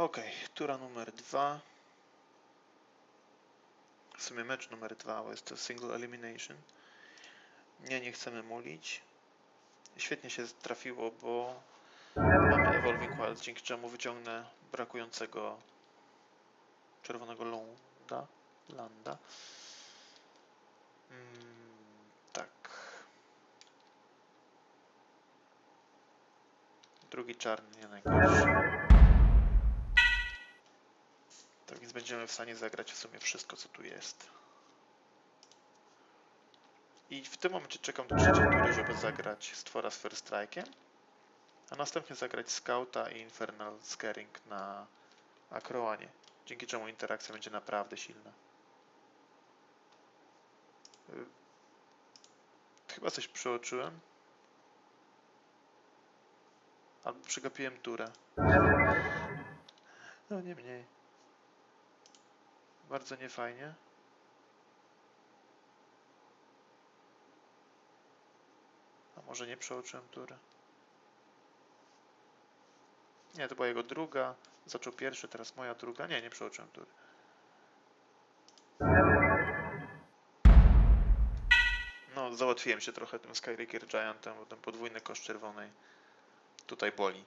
Okej, tura numer dwa. W sumie mecz numer dwa, bo jest to single elimination. Nie, nie chcemy mulić. Świetnie się trafiło, bo mamy Evolving Wild, dzięki czemu wyciągnę brakującego czerwonego ląda. Landa. Mm, tak. Drugi czarny, nie najgorszy. Będziemy w stanie zagrać w sumie wszystko, co tu jest. I w tym momencie czekam do trzeciej tury, żeby zagrać stwora z First a następnie zagrać Scouta i Infernal Scaring na Akroanie, dzięki czemu interakcja będzie naprawdę silna. Y, Chyba coś przeoczyłem. Albo przegapiłem turę. No nie mniej. Bardzo niefajnie. A może nie przeoczyłem turę? Nie, to była jego druga. Zaczął pierwszy, teraz moja druga. Nie, nie przeoczyłem tury. No, załatwiłem się trochę tym Skyraker Giantem, bo ten podwójny kosz czerwonej tutaj boli.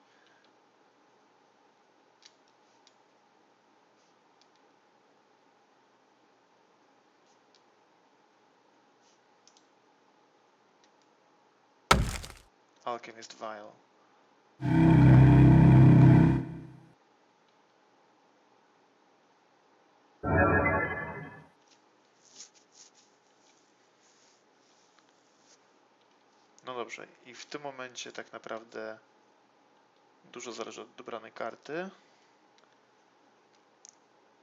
Alchemist Vial. No dobrze, i w tym momencie tak naprawdę dużo zależy od dobranej karty.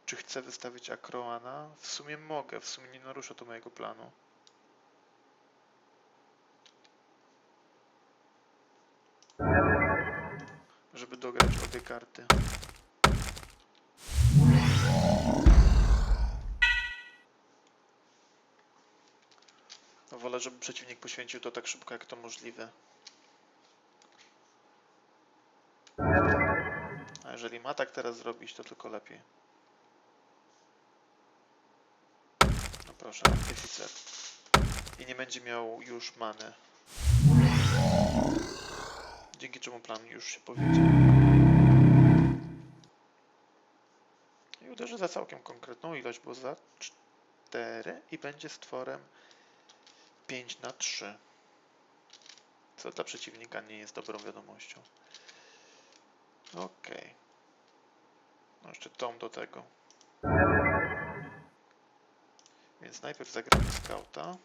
Czy chcę wystawić Akroana? W sumie mogę, w sumie nie narusza to mojego planu. Żeby dograć obie karty. No, Wolę, żeby przeciwnik poświęcił to tak szybko jak to możliwe. A jeżeli ma tak teraz zrobić, to tylko lepiej. No proszę, deficyt. I nie będzie miał już many. Dzięki czemu plan już się powiedział. Uderzy za całkiem konkretną ilość, bo za 4 i będzie stworem 5 na 3. Co dla przeciwnika nie jest dobrą wiadomością. Okej. No jeszcze tom do tego. Więc najpierw zagramy skauta.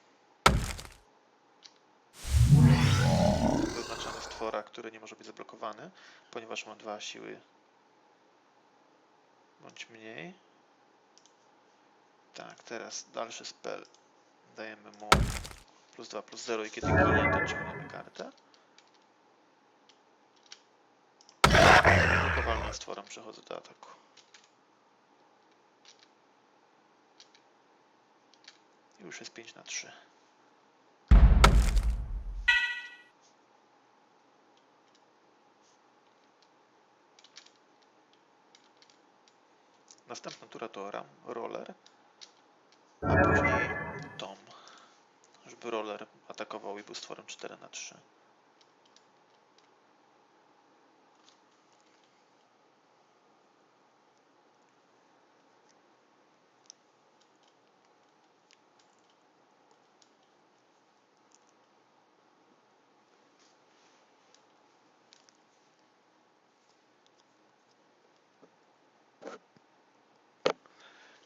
Zaznaczamy stwora, który nie może być zablokowany, ponieważ ma dwa siły bądź mniej. Tak, teraz dalszy spell dajemy mu plus 2, plus 0 i kiedy ginie, to ciągniemy kartę. Blokowalnym stworem przechodzę do ataku. Już jest 5 na 3. Następna tura to ram, roller, a później tom, żeby roller atakował i był stworem 4 na 3.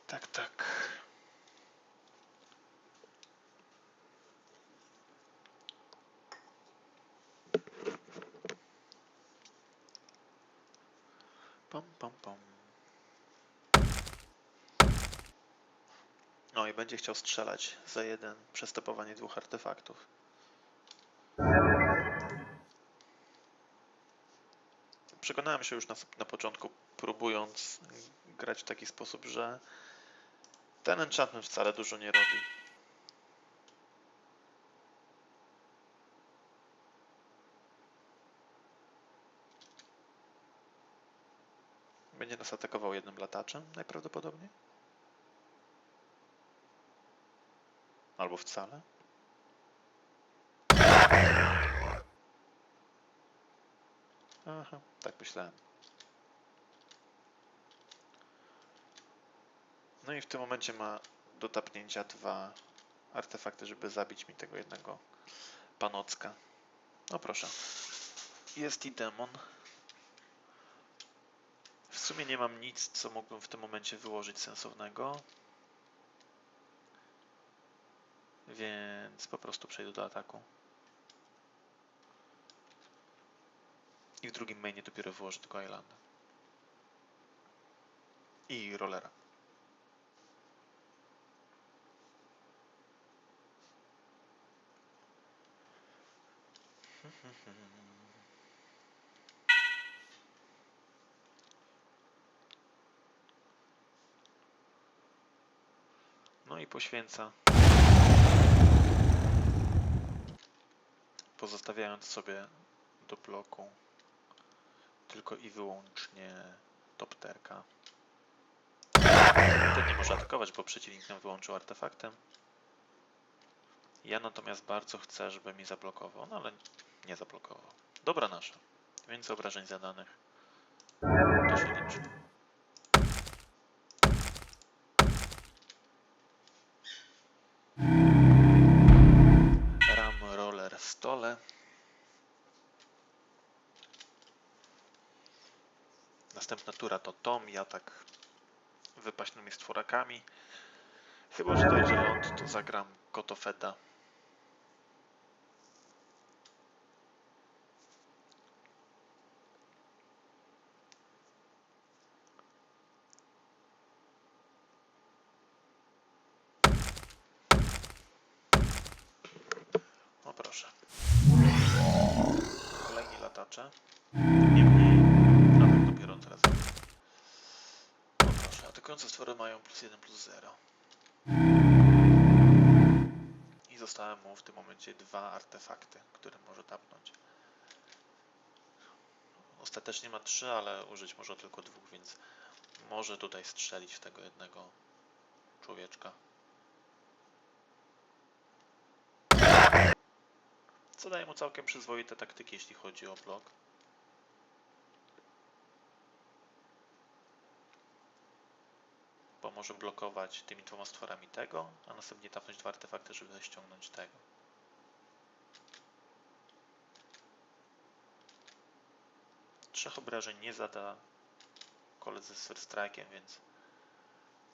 Tak, tak. Pam, pam, pam. No i będzie chciał strzelać za jeden przestepowanie dwóch artefaktów. Przekonałem się już na, na początku, próbując grać w taki sposób, że ten enchantment wcale dużo nie robi. Nas atakował jednym lataczem najprawdopodobniej. Albo wcale. Aha, tak myślałem. No i w tym momencie ma do tapnięcia dwa artefakty, żeby zabić mi tego jednego panocka. No proszę. Jest i demon. W sumie nie mam nic, co mógłbym w tym momencie wyłożyć sensownego. Więc po prostu przejdę do ataku. I w drugim mainie dopiero wyłożę tylko Islanda. I rollera. No i poświęca. Pozostawiając sobie do bloku tylko i wyłącznie topterka. Ten nie może atakować, bo przeciwnik nam wyłączył artefaktem. Ja natomiast bardzo chcę, żeby mi zablokował, no ale nie zablokował. Dobra nasza. Więcej obrażeń zadanych. To się liczy. Ram roller w stole. Następna tura to Tom, ja tak wypaśnymi stworakami. Chyba, że dojdzie ląd, to zagram Kotofeda. O proszę. Kolejni latacze. Niemniej, atak dopiero teraz. O atakujące stwory mają plus 1, plus 0. I zostały mu w tym momencie dwa artefakty, które może tapnąć. Ostatecznie ma trzy, ale użyć może tylko dwóch, więc może tutaj strzelić w tego jednego człowieczka. Co daje mu całkiem przyzwoite taktyki, jeśli chodzi o blok. Bo może blokować tymi dwoma stworami tego, a następnie tapnąć dwa artefakty, żeby ściągnąć tego. Trzech obrażeń nie zada koledzy z First Strike'iem, więc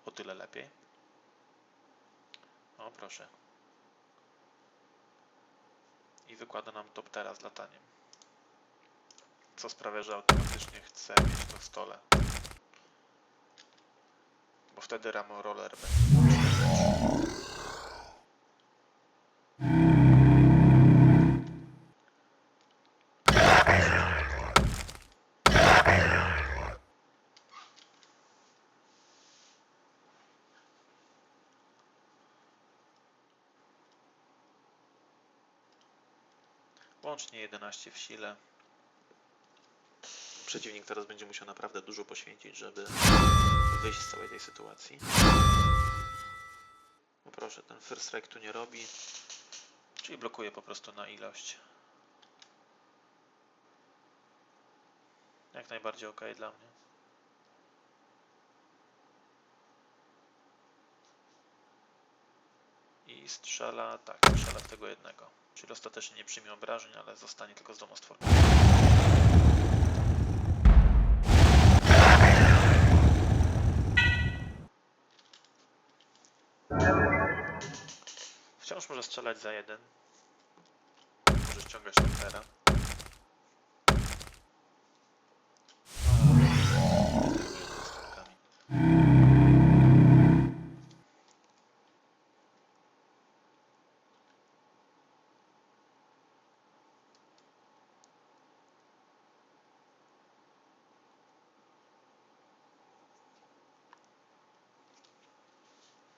o tyle lepiej. O proszę. I wykłada nam top teraz z lataniem. Co sprawia, że automatycznie chce mieć to w stole. Bo wtedy ramo roller będzie. Łącznie 11 w sile. Przeciwnik teraz będzie musiał naprawdę dużo poświęcić, żeby wyjść z całej tej sytuacji. No proszę, ten first strike tu nie robi. Czyli blokuje po prostu na ilość. Jak najbardziej ok dla mnie. I strzela, tak, strzela w tego jednego. Czyli ostatecznie nie przyjmie obrażeń, ale zostanie tylko z domostworem. Wciąż może strzelać za jeden. Może ściągać Huntera.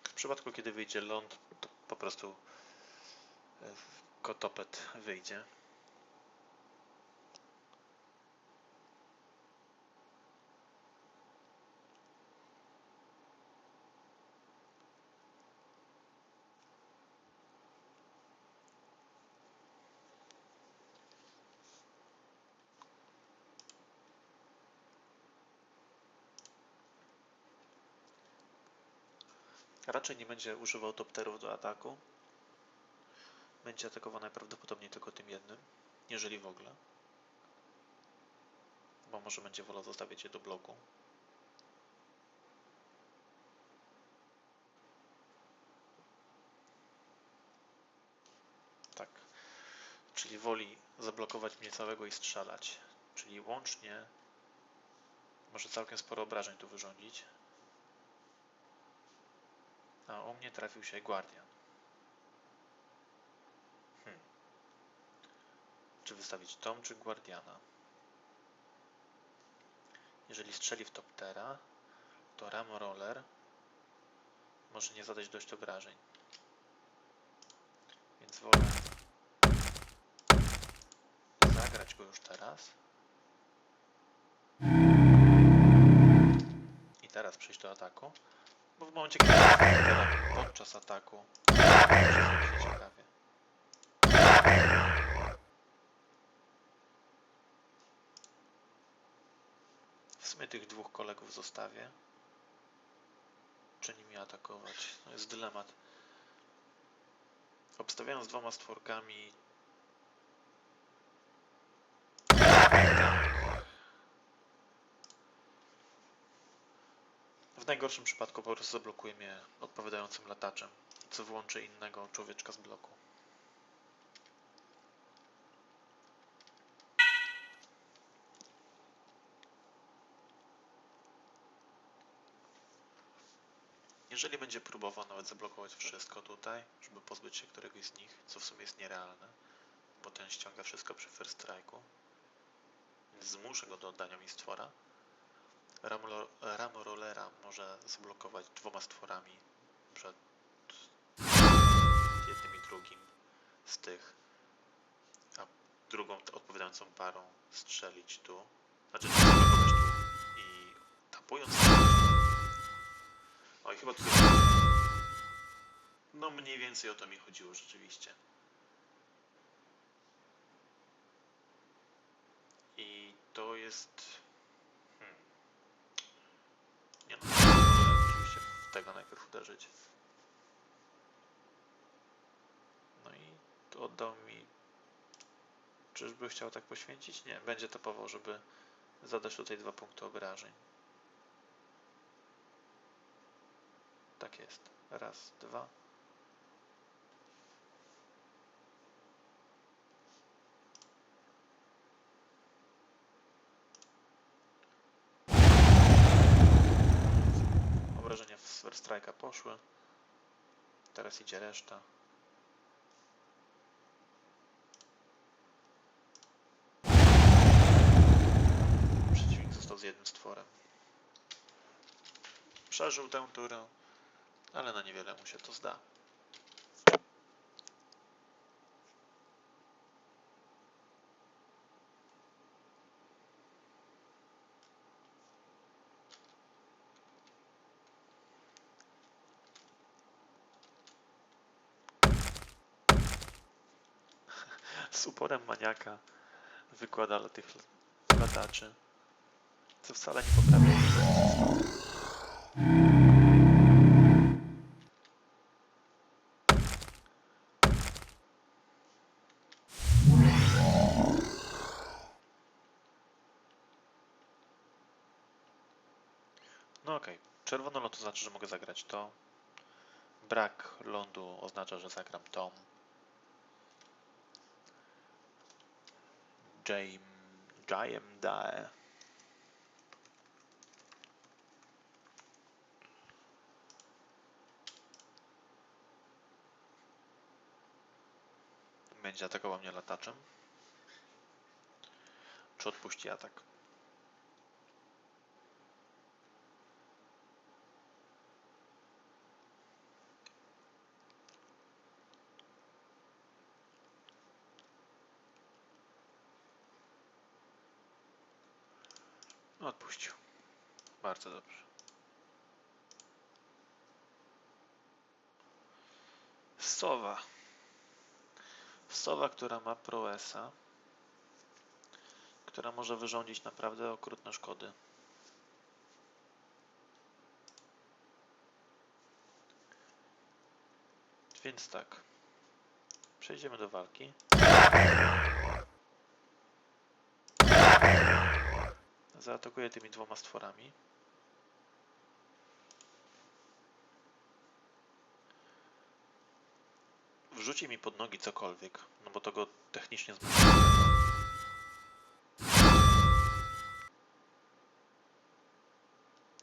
W przypadku, kiedy wyjdzie ląd, po prostu e, kotopet wyjdzie. Raczej nie będzie używał topterów do ataku. Będzie atakował najprawdopodobniej tylko tym jednym, jeżeli w ogóle. Bo może będzie wolał zostawić je do bloku. Tak. Czyli woli zablokować mnie całego i strzelać. Czyli łącznie może całkiem sporo obrażeń tu wyrządzić. A u mnie trafił się Guardian. Hmm. Czy wystawić Tom czy Guardiana? Jeżeli strzeli w Toptera, to Ram Roller może nie zadać dość obrażeń. Więc wolę zagrać go już teraz. I teraz przejść do ataku. Bo w momencie, kiedy podczas ataku. W sumie tych dwóch kolegów zostawię. Czy nimi atakować? To jest dylemat. Obstawiając dwoma stworkami. W najgorszym przypadku po prostu zablokuje mnie odpowiadającym lataczem, co włączy innego człowieczka z bloku. Jeżeli będzie próbował nawet zablokować wszystko tutaj, żeby pozbyć się któregoś z nich, co w sumie jest nierealne, bo ten ściąga wszystko przy first strike'u, więc zmuszę go do oddania mi stwora. Ramorollera może zablokować dwoma stworami przed jednym i drugim z tych, a drugą odpowiadającą parą strzelić tu. Znaczy tu i tapując Oj, chyba tutaj... No mniej więcej o to mi chodziło rzeczywiście. I to jest... Hmm. Nie no, wolę oczywiście tego najpierw uderzyć. No i oddał mi... Czyżby chciał tak poświęcić? Nie, będzie topował, żeby zadać tutaj dwa punkty obrażeń. Tak jest. Raz, dwa. Strike'a poszły. Teraz idzie reszta. Przeciwnik został z jednym stworem. Przeżył tę turę, ale na niewiele mu się to zda. Z uporem maniaka wykłada tych lataczy, co wcale nie poprawia. No okej, czerwono lot to znaczy, że mogę zagrać to. Brak lądu oznacza, że zagram Tom. James Dae. Będzie atakował mnie lataczem. Czy odpuści atak? Odpuścił. Bardzo dobrze. Sowa. Sowa, która ma proesa, która może wyrządzić naprawdę okrutne szkody. Więc tak. Przejdziemy do walki. Zaatakuję tymi dwoma stworami. Wrzuci mi pod nogi cokolwiek, no bo to go technicznie tego.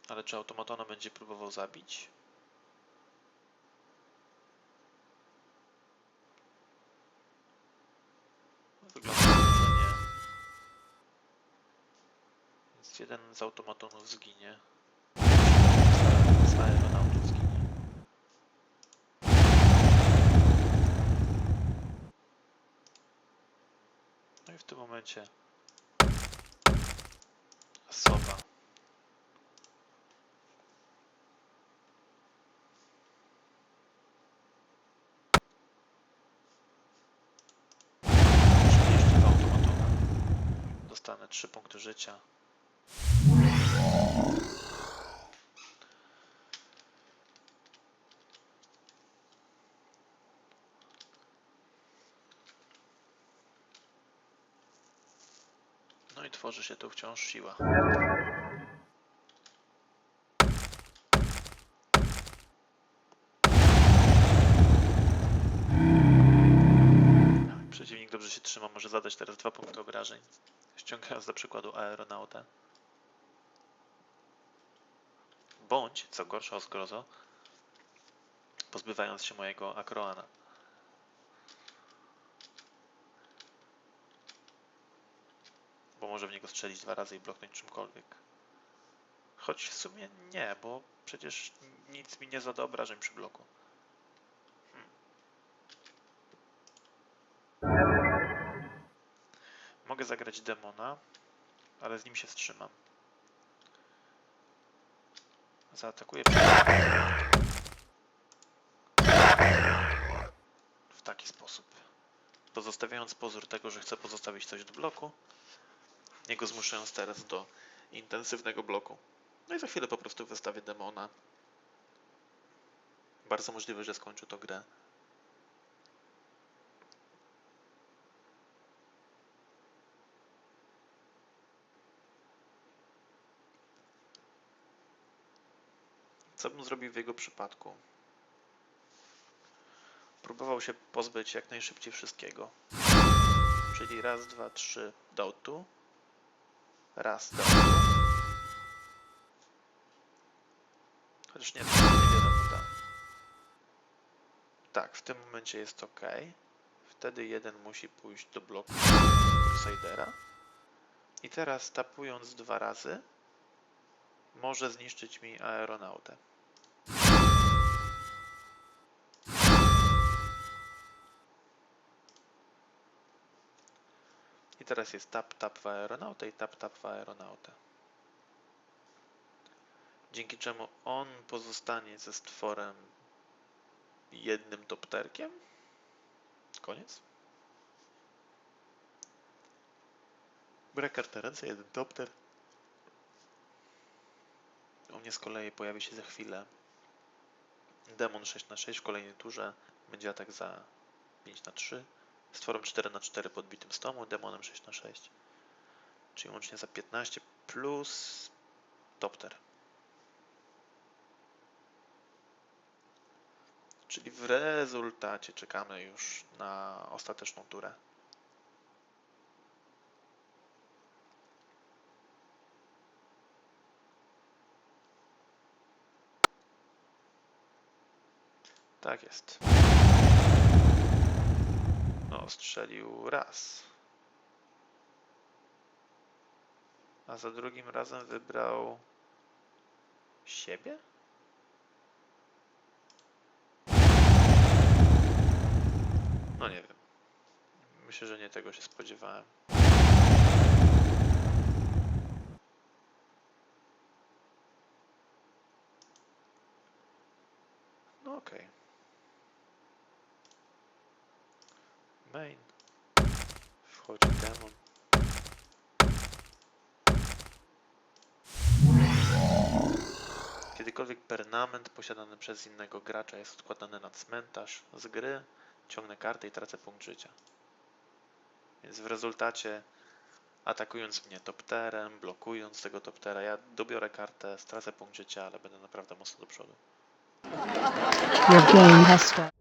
Ale czy automatona będzie próbował zabić? Wygląda na to, że nie. Jeden z automatonów zginie. Z aeronautów zginie. No i w tym momencie. Dostanę 3 punkty życia. Tworzy się tu wciąż siła. Przeciwnik dobrze się trzyma, może zadać teraz dwa punkty obrażeń. Ściągając dla przykładu aeronautę. Bądź, co gorsza o zgrozo, pozbywając się mojego akroana. Bo może w niego strzelić dwa razy i bloknąć czymkolwiek. Choć w sumie nie, bo przecież nic mi nie zada obrażeń przy bloku. Mogę zagrać demona, ale z nim się wstrzymam. Zaatakuję w taki sposób. Pozostawiając pozór tego, że chcę pozostawić coś do bloku, jego zmuszając teraz do intensywnego bloku. No i za chwilę po prostu wystawię demona. Bardzo możliwe, że skończę to grę. Co bym zrobił w jego przypadku? Próbował się pozbyć jak najszybciej wszystkiego. Czyli raz, dwa, trzy, do tu. Raz, tu. Chociaż nie, to nie wiadomo, tak. Tak, w tym momencie jest ok. Wtedy jeden musi pójść do bloku Crusadera. I teraz tapując dwa razy, może zniszczyć mi aeronautę. I teraz jest tap tap w aeronautę i tap tap w aeronautę. Dzięki czemu on pozostanie ze stworem jednym topterkiem. Koniec. Breaker te ręce, jeden topter. U mnie z kolei pojawi się za chwilę demon 6 na 6 w kolejnej turze. Będzie atak za 5 na 3 z tworem 4 na 4 podbitym z tomu, demonem 6 na 6 Czyli łącznie za 15 plus topter. Czyli w rezultacie czekamy już na ostateczną turę. Tak jest. No, strzelił raz. A za drugim razem wybrał siebie? No nie wiem. Myślę, że nie tego się spodziewałem. No okej. Main. Wchodzi demon. Kiedy Kiedykolwiek permanent posiadany przez innego gracza jest odkładany na cmentarz z gry, ciągnę kartę i tracę punkt życia. Więc w rezultacie atakując mnie topterem, blokując tego toptera, ja dobiorę kartę, stracę punkt życia, ale będę naprawdę mocno do przodu. Your game has.